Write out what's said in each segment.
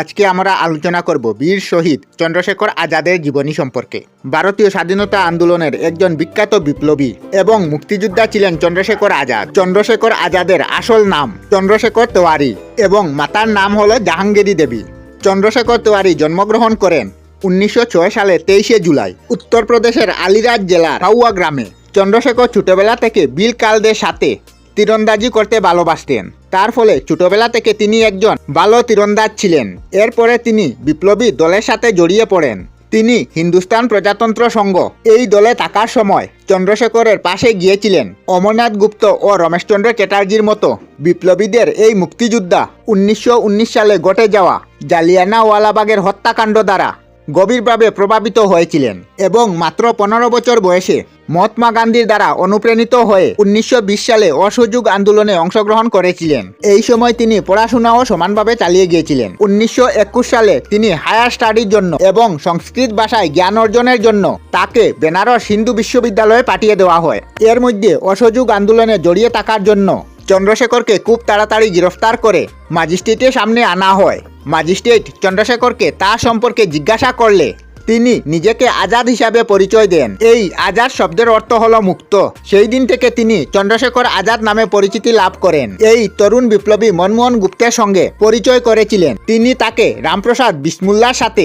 আজকে আমরা আলোচনা করব বীর শহীদ চন্দ্রশেখর আজাদের জীবনী সম্পর্কে। ভারতীয় স্বাধীনতা আন্দোলনের একজন বিখ্যাত বিপ্লবী এবং মুক্তিযোদ্ধা ছিলেন চন্দ্রশেখর আজাদ। চন্দ্রশেখর আজাদের আসল নাম চন্দ্রশেখর তেওয়ারি এবং মাতার নাম হলো জাহাঙ্গীরী দেবী। চন্দ্রশেখর তেওয়ারি জন্মগ্রহণ করেন উনিশশো ছয় সালে তেইশে জুলাই। উত্তরপ্রদেশের আলিরাজ জেলার হাউয়া গ্রামে। চন্দ্রশেখর ছোটবেলা থেকে বিল কালদের সাথে তীরন্দাজি করতে ভালোবাসতেন। তার ফলে ছোটবেলা থেকে তিনি একজন ভালো তীরন্দাজ ছিলেন। এরপরে তিনি বিপ্লবী দলের সাথে জড়িয়ে পড়েন। তিনি হিন্দুস্তান প্রজাতন্ত্র সংঘ এই দলে থাকার সময় চন্দ্রশেখরের পাশে গিয়েছিলেন। অমরনাথ গুপ্ত ও রমেশচন্দ্র চ্যাটার্জির মতো বিপ্লবীদের এই মুক্তিযোদ্ধা উনিশশো উনিশ সালে ঘটে যাওয়া জালিয়ানাওয়ালাবাগের হত্যাকাণ্ড দ্বারা গভীরভাবে প্রভাবিত হয়েছিলেন এবং মাত্র পনেরো বছর বয়সে মহাত্মা গান্ধীর দ্বারা অনুপ্রাণিত হয়ে উনিশশো বিশ সালে অসহযোগ আন্দোলনে অংশগ্রহণ করেছিলেন। এই সময় তিনি পড়াশোনাও সমানভাবে চালিয়ে গিয়েছিলেন। উনিশশো একুশ সালে তিনি হায়ার স্টাডির জন্য এবং সংস্কৃত ভাষায় জ্ঞান অর্জনের জন্য তাকে বেনারস হিন্দু বিশ্ববিদ্যালয়ে পাঠিয়ে দেওয়া হয়। এর মধ্যে অসহযোগ আন্দোলনে জড়িয়ে থাকার জন্য চন্দ্রশেখরকে খুব তাড়াতাড়ি গ্রেফতার করে ম্যাজিস্ট্রেটের সামনে আনা হয়। ম্যাজিস্ট্রেট চন্দ্রশেখরকে তার সম্পর্কে জিজ্ঞাসা করলে তিনি নিজেকে আজাদ হিসাবে পরিচয় দেন। এই আজাদ শব্দের অর্থ হলো মুক্ত। সেই দিন থেকে তিনি চন্দ্রশেখর আজাদ নামে পরিচিতি লাভ করেন। এই তরুণ বিপ্লবী মনমোহন গুপ্তের সঙ্গে পরিচয় করেছিলেন। তিনি তাকে রামপ্রসাদ বিসমুল্লার সাথে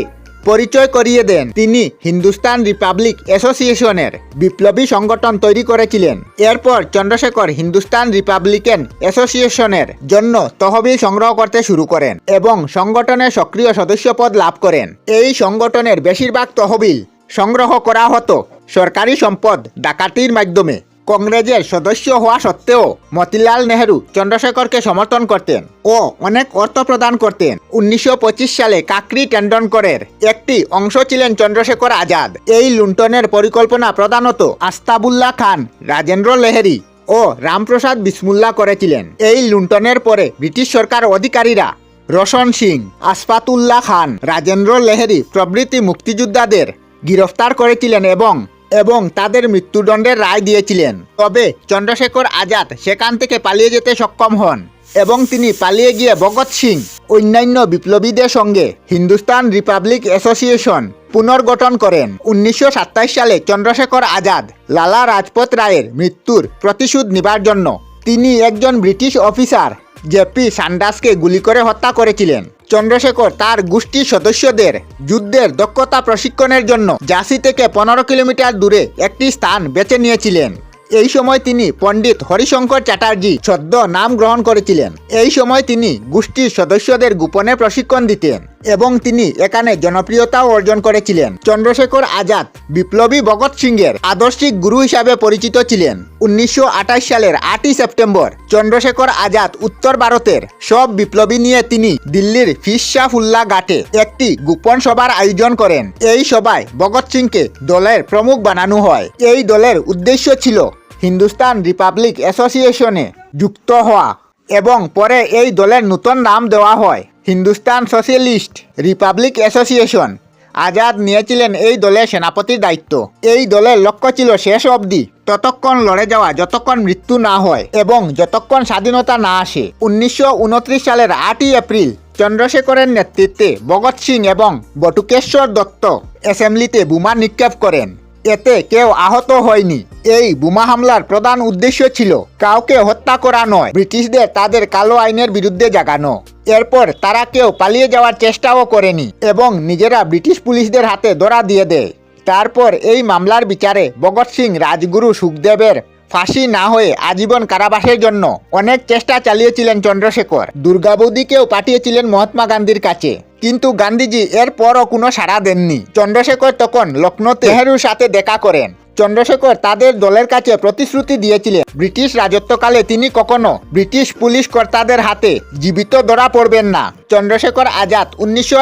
পরিচয় করিয়ে দেন তিনি হিন্দুস্তান রিপাবলিক অ্যাসোসিয়েশনের বিপ্লবী সংগঠন তৈরি করেছিলেন। এরপর চন্দ্রশেখর হিন্দুস্তান রিপাবলিকান অ্যাসোসিয়েশনের জন্য তহবিল সংগ্রহ করতে শুরু করেন এবং সংগঠনের সক্রিয় সদস্যপদ লাভ করেন। এই সংগঠনের বেশিরভাগ তহবিল সংগ্রহ করা হতো সরকারি সম্পদ ডাকাতির মাধ্যমে। কংগ্রেসের সদস্য হওয়া সত্ত্বেও মতিলাল নেহেরু চন্দ্রশেখরকে সমর্থন করতেন ও অনেক অর্থ প্রদান করতেন। উনিশশো পঁচিশ সালে কাকরি টেন্ডনকরের একটি অংশ ছিলেন চন্দ্রশেখর আজাদ। এই লুণ্ঠনের পরিকল্পনা প্রধানত আস্তাবুল্লাহ খান, রাজেন্দ্র লেহেরি ও রামপ্রসাদ বিসমুল্লা করেছিলেন। এই লুণ্ঠনের পরে ব্রিটিশ সরকার অধিকারীরা রোশন সিং, আসফাতুল্লাহ খান, রাজেন্দ্র লেহেরি প্রভৃতি মুক্তিযোদ্ধাদের গ্রেফতার করেছিলেন এবং এবং তাদের মৃত্যুদণ্ডের রায় দিয়েছিলেন। তবে চন্দ্রশেখর আজাদ সেখান থেকে পালিয়ে যেতে সক্ষম হন এবং তিনি পালিয়ে গিয়ে ভগৎ সিং, অন্যান্য বিপ্লবীদের সঙ্গে হিন্দুস্তান রিপাবলিক অ্যাসোসিয়েশন পুনর্গঠন করেন। উনিশশো সালে চন্দ্রশেখর আজাদ লালা রাজপথ রায়ের মৃত্যুর প্রতিশোধ নেবার জন্য তিনি একজন ব্রিটিশ অফিসার জেপি সান্ডাসকে গুলি করে হত্যা করেছিলেন। চন্দ্রশেখর তার গোষ্ঠীর সদস্যদের যুদ্ধের দক্ষতা প্রশিক্ষণের জন্য জাসি থেকে পনেরো কিলোমিটার দূরে একটি স্থান বেছে নিয়েছিলেন। এই সময় তিনি পণ্ডিত হরিশঙ্কর চ্যাটার্জি ছদ্ম নাম গ্রহণ করেছিলেন। এই সময় তিনি গোষ্ঠীর সদস্যদের গোপনে প্রশিক্ষণ দিতেন। এবং তিনি এখানে জনপ্রিয়তাও অর্জন করেছিলেন। চন্দ্রশেখর আজাদ, বিপ্লবী ভগৎ সিংয়ের আদর্শিক গুরু হিসাবে পরিচিত ছিলেন। উনিশশো আঠাশ সালের আটই সেপ্টেম্বর, চন্দ্রশেখর আজাদ উত্তর ভারতের সব বিপ্লবী নিয়ে তিনি দিল্লির ফিরশাহুল্লাহ ঘাটে একটি গোপন সভার আয়োজন করেন। এই সভায় ভগৎ সিংকে দলের প্রমুখ বানানো হয়। এই দলের উদ্দেশ্য ছিল হিন্দুস্তান রিপাবলিক অ্যাসোসিয়েশনে যুক্ত হওয়া এবং পরে এই দলের নতুন নাম দেওয়া হয়। Hindustan socialist republic association Azad নিয়েছিলেন এই দলের সেনাপতির দায়িত্ব। এই দলের লক্ষ্য ছিল শেষ অবধি ততক্ষণ লড়ে যাওয়া, যতক্ষণ মৃত্যু না হয় এবং যতক্ষণ স্বাধীনতা না আসে। উনিশশো উনত্রিশ সালের আটই এপ্রিল চন্দ্রশেখরের নেতৃত্বে ভগৎ সিং এবং বটুকেশ্বর দত্ত অ্যাসেম্বলিতে বোমা নিক্ষেপ করেন। এতে কেউ আহত হয়নি। এই বোমা হামলার প্রধান উদ্দেশ্য ছিল কাউকে হত্যা করা নয়, ব্রিটিশদের তাদের কালো আইনের বিরুদ্ধে জাগানো। এরপর তারা কেউ পালিয়ে যাওয়ার চেষ্টাও করেনি এবং নিজেরা ব্রিটিশ পুলিশদের হাতে ধরা দিয়ে দেয়। তারপর এই মামলার বিচারে ভগৎ সিং, রাজগুরু সুখদেবের ফাঁসি না হয়ে আজীবন কারাবাসের জন্য অনেক চেষ্টা চালিয়েছিলেন চন্দ্রশেখর। দুর্গাবৌদিকেও পাঠিয়েছিলেন মহাত্মা গান্ধীর কাছে। কিন্তু গান্ধীজি এরপরও কোনো সাড়া দেননি। চন্দ্রশেখর তখন লখনৌতে নেহেরুর সাথে দেখা করেন। চন্দ্রশেখর তাদের দলের কাছে প্রতিশ্রুতি দিয়েছিলেন। ব্রিটিশ রাজত্বকালে তিনি কখনো ব্রিটিশ পুলিশ কর্তাদের হাতে জীবিত ধরা পড়বেন না। চন্দ্রশেখর আজাদ উনিশশো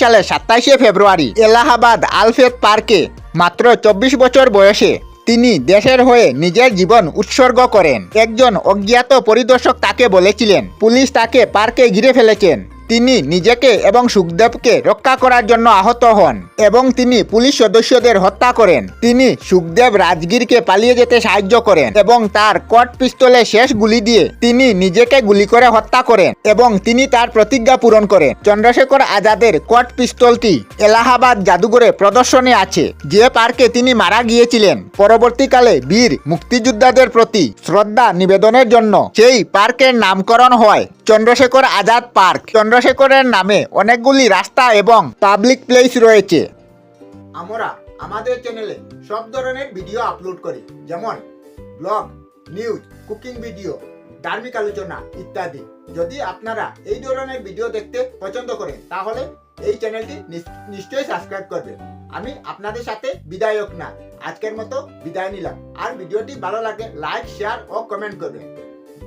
সালের সাতাইশে ফেব্রুয়ারি এলাহাবাদ আলফেদ পার্কে মাত্র চব্বিশ বছর বয়সে তিনি দেশের হয়ে নিজের জীবন উৎসর্গ করেন। একজন অজ্ঞাত পরিদর্শক তাকে বলেছিলেন, পুলিশ তাকে পার্কে ঘিরে ফেলেছেন। তিনি নিজেকে এবং সুখদেবকে রক্ষা করার জন্য আহত হন এবং তিনি পুলিশ সদস্যদের হত্যা করেন। তিনি সুখদেব রাজগীরকে পালিয়ে যেতে সাহায্য করেন এবং তার কট পিস্তলে শেষ গুলি দিয়ে তিনি নিজেকে গুলি করে হত্যা করেন এবং তিনি তার প্রতিজ্ঞা পূরণ করেন। চন্দ্রশেখর আজাদের কট পিস্তলটি এলাহাবাদ জাদুঘরে প্রদর্শনে আছে। যে পার্কে তিনি মারা গিয়েছিলেন, পরবর্তীকালে বীর মুক্তিযোদ্ধাদের প্রতি শ্রদ্ধা নিবেদনের জন্য। সেই পার্কের নামকরণ হয় চন্দ্রশেখর আজাদ পার্ক। চন্দ্রশেখরের নামে অনেকগুলি রাস্তা এবং পাবলিক প্লেস রয়েছে। আমরা আমাদের চ্যানেলে সব ধরনের ভিডিও আপলোড করি, যেমন ব্লগ, নিউজ, কুকিং ভিডিও, ধার্মিক আলোচনা ইত্যাদি। যদি আপনারা এই ধরনের ভিডিও দেখতে পছন্দ করেন, তাহলে এই চ্যানেলটি নিশ্চয়ই সাবস্ক্রাইব করবেন আমি আপনাদের সাথে বিদায়ক না, আজকের মতো বিদায় নিলাম। আর ভিডিওটি ভালো লাগে, লাইক, শেয়ার ও কমেন্ট করবেন।